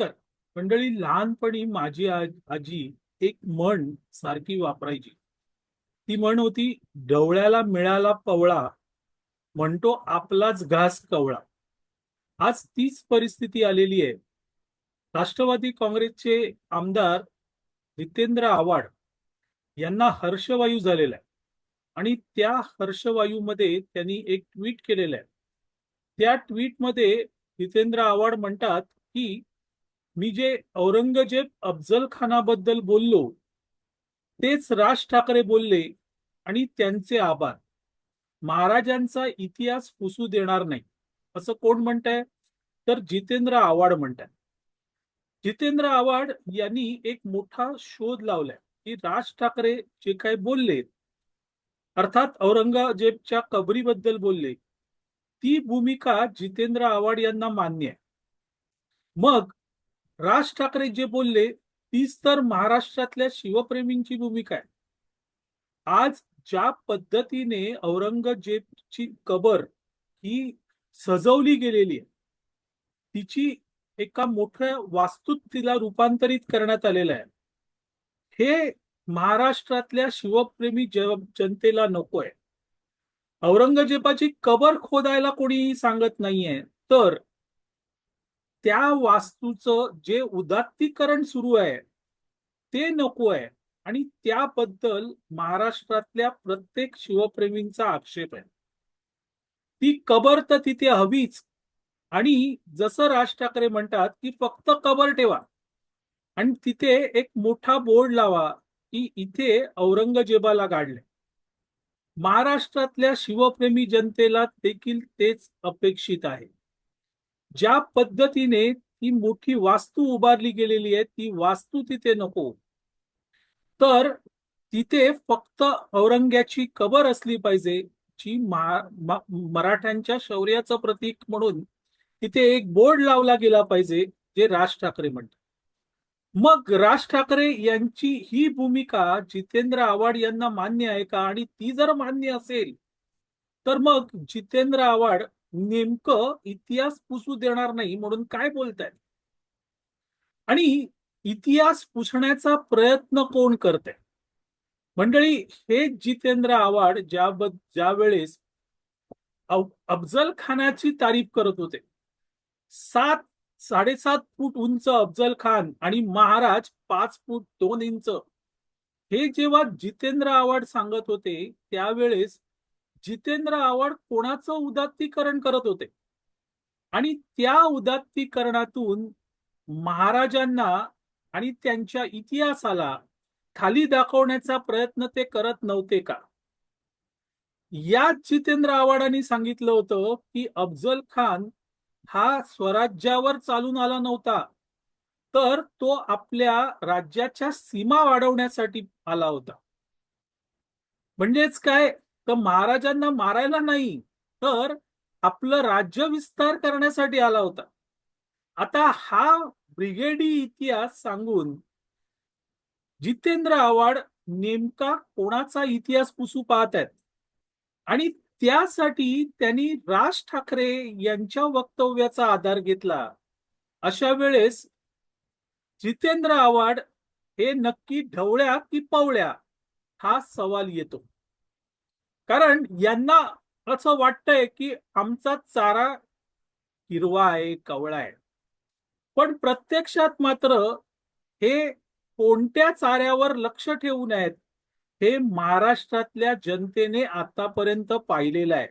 नमस्कार. मंडळी लहानपणी माझी आज- आजी एक म्हण सारखी वापरायची. ती म्हण होती ढवळ्याला मिळाला पवळा म्हणतो आपलाच घास कवळा. आज तीच परिस्थिती आलेली आहे. राष्ट्रवादी काँग्रेसचे आमदार जितेंद्र आव्हाड यांना हर्षवायू झालेला आहे. आणि त्या हर्षवायूमध्ये त्यांनी एक ट्विट केलेलं आहे. त्या ट्विटमध्ये जितेंद्र आव्हाड म्हणतात की मी जे औरंगजेब अफजल खानाबद्दल बोललो तेच राज ठाकरे बोलले आणि त्यांचे आभार. महाराजांचा इतिहास पुसू देणार नाही असं कोण म्हणताय? तर जितेंद्र आव्हाड म्हणताय. जितेंद्र आव्हाड यांनी एक मोठा शोध लावलाय की राज ठाकरे जे काही बोलले अर्थात औरंगजेबच्या कबरीबद्दल बोलले ती भूमिका जितेंद्र आव्हाड यांना मान्य आहे. मग राज ठाकरे जे बोलले तीच तर महाराष्ट्रातल्या शिवप्रेमींची भूमिका आहे. आज ज्या पद्धतीने औरंगजेबची कबर ही सजवली गेलेली आहे तिची एका मोठ्या वास्तूत तिला रूपांतरित करण्यात आलेलं आहे. हे महाराष्ट्रातल्या शिवप्रेमी जनतेला नको आहे. औरंगजेबाची कबर खोदायला कोणी सांगत नाहीये. तर त्या वास्तूचं जे उदात्तीकरण सुरू आहे ते नको आहे. आणि त्याबद्दल महाराष्ट्रातल्या प्रत्येक शिवप्रेमींचा आक्षेप आहे. ती कबर तर तिथे हवीच. आणि जसं राज ठाकरे म्हणतात की फक्त कबर ठेवा. आणि तिथे एक मोठा बोर्ड लावा की इथे औरंगजेबाला गाडले. महाराष्ट्रातल्या शिवप्रेमी जनतेला देखील तेच अपेक्षित आहे. ज्या पद्धतीने ती मोठी वास्तू उभारली गेलेली आहे ती वास्तू तिथे नको. तर तिथे फक्त औरंग्याची कबर असली पाहिजे जी मराठ्यांच्या शौर्याचं प्रतीक म्हणून तिथे एक बोर्ड लावला गेला पाहिजे जे राज ठाकरे म्हणतात. मग राज ठाकरे यांची ही भूमिका जितेंद्र आव्हाड यांना मान्य आहे का? आणि ती जर मान्य असेल तर मग जितेंद्र आव्हाड नेमकं इतिहास पुसू देणार नाही म्हणून काय बोलतायत? आणि इतिहास पुसण्याचा प्रयत्न कोण करते मंडळी हे जितेंद्र आव्हाड ज्या ज्या वेळेस अफजल खानाची तारीफ करत होते. सात साडेसात फूट उंच अफजल खान आणि महाराज पाच फूट दोन इंच. हे जेव्हा जितेंद्र आव्हाड सांगत होते त्यावेळेस जितेंद्र आव्हाड कोणाचं उदात्तीकरण करत होते? आणि त्या उदात्तीकरणातून महाराजांना आणि त्यांच्या इतिहासाला खाली दाखवण्याचा प्रयत्न ते करत नव्हते का? याच जितेंद्र आव्हाडांनी सांगितलं होतं की अफजल खान हा स्वराज्यावर चालून आला नव्हता तर तो आपल्या राज्याच्या सीमा वाढवण्यासाठी आला होता. म्हणजेच काय? तर महाराजांना मारायला नाही तर आपलं राज्य विस्तार करण्यासाठी आला होता. आता हा ब्रिगेडी इतिहास सांगून जितेंद्र आव्हाड नेमका कोणाचा इतिहास पुसू पाहत आहेत आणि त्यासाठी त्यांनी राज ठाकरे यांच्या वक्तव्याचा आधार घेतला. अशा वेळेस जितेंद्र आव्हाड हे नक्की ढवळ्या की पवळ्या हा सवाल येतो. कारण यांना असं वाटतंय की आमचा चारा हिरवा आहे कवळा आहे. पण प्रत्यक्षात मात्र हे कोणत्या चाऱ्यावर लक्ष ठेवून आहेत हे महाराष्ट्रातल्या जनतेने आतापर्यंत पाहिलेलं आहे.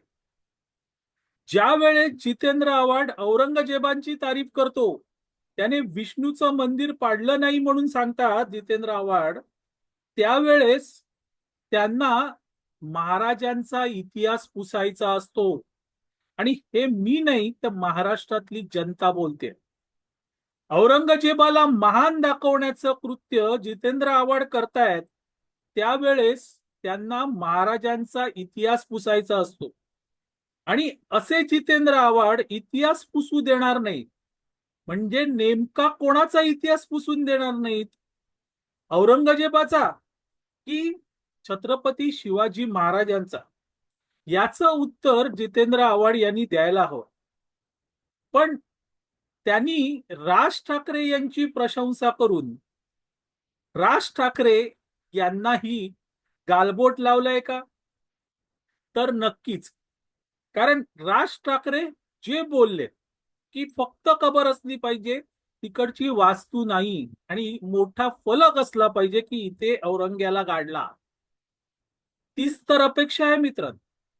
ज्या वेळेस जितेंद्र आव्हाड औरंगजेबांची तारीफ करतो त्याने विष्णूचं मंदिर पाडलं नाही म्हणून सांगतात जितेंद्र आव्हाड त्यावेळेस त्यांना महाराजांचा इतिहास पुसायचा असतो. आणि हे मी नाही तर महाराष्ट्रातली जनता बोलते. औरंगजेबाला महान दाखवण्याचं कृत्य जितेंद्र आव्हाड करतायत त्यावेळेस त्यांना महाराजांचा इतिहास पुसायचा असतो. आणि असे जितेंद्र आव्हाड इतिहास पुसू देणार नाही म्हणजे नेमका कोणाचा इतिहास पुसून देणार नाहीत? औरंगजेबाचा की छत्रपती शिवाजी महाराजांचा याचं उत्तर जितेंद्र आव्हाड यांनी द्यायला हवं. पण त्यांनी राज ठाकरे यांची प्रशंसा करून राज ठाकरे यांनाही गालबोट लावलंय का? तर नक्कीच. कारण राज ठाकरे जे बोलले की फक्त कबर असली पाहिजे तिकडची वास्तू नाही आणि मोठा फलक असला पाहिजे की इथे औरंग्याला गाडला. तीच तर अपेक्षा आहे मित्रांनो.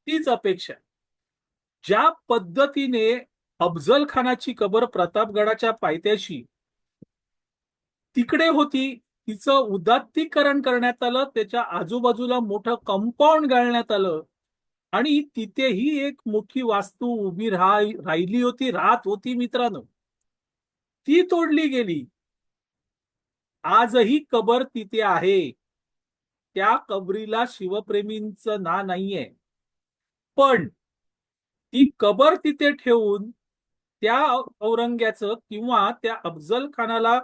तीच अपेक्षा आहे. ज्या पद्धतीने अफजल खानाची कबर प्रतापगडाच्या पायथ्याशी तिकडे होती तिचं उदात्तीकरण करण्यात आलं त्याच्या आजूबाजूला मोठं कंपाऊंड घालण्यात आलं आणि तिथेही एक मोठी वास्तू उभी राह राहिली होती राहत होती मित्रांनो. ती तोडली गेली. आजही कबर तिथे आहे. त्या कबरीला शिवप्रेमींचं ना नाहीये. पण ती कबर तिथे ठेवून त्या औरंग्याचं किंवा त्या अफजल खानाला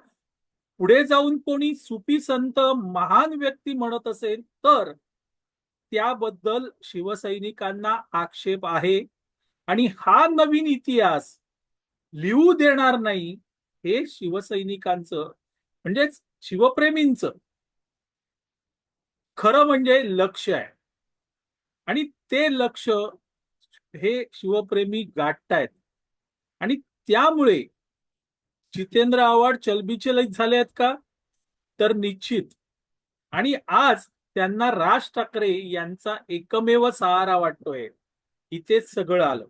पुढे जाऊन कोणी सुपी संत महान व्यक्ती म्हणत असेल तर त्याबद्दल शिवसैनिकांना आक्षेप आहे. आणि हा नवीन इतिहास लिहू देणार नाही हे शिवसैनिकांचं म्हणजेच शिवप्रेमींचं. खरं म्हणजे लक्ष आहे. आणि ते लक्ष हे शिवप्रेमी गाठतायत. आणि त्यामुळे जितेंद्र आव्हाड चलबिचलित झाले आहेत का? तर निश्चित. आणि आज त्यांना राज ठाकरे यांचा एकमेव सहारा वाटतोय. इथेच सगळं आलं.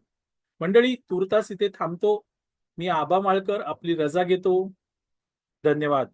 मंडळी तुर्तास इथे थांबतो. मी आबा माळकर आपली रजा घेतो. धन्यवाद.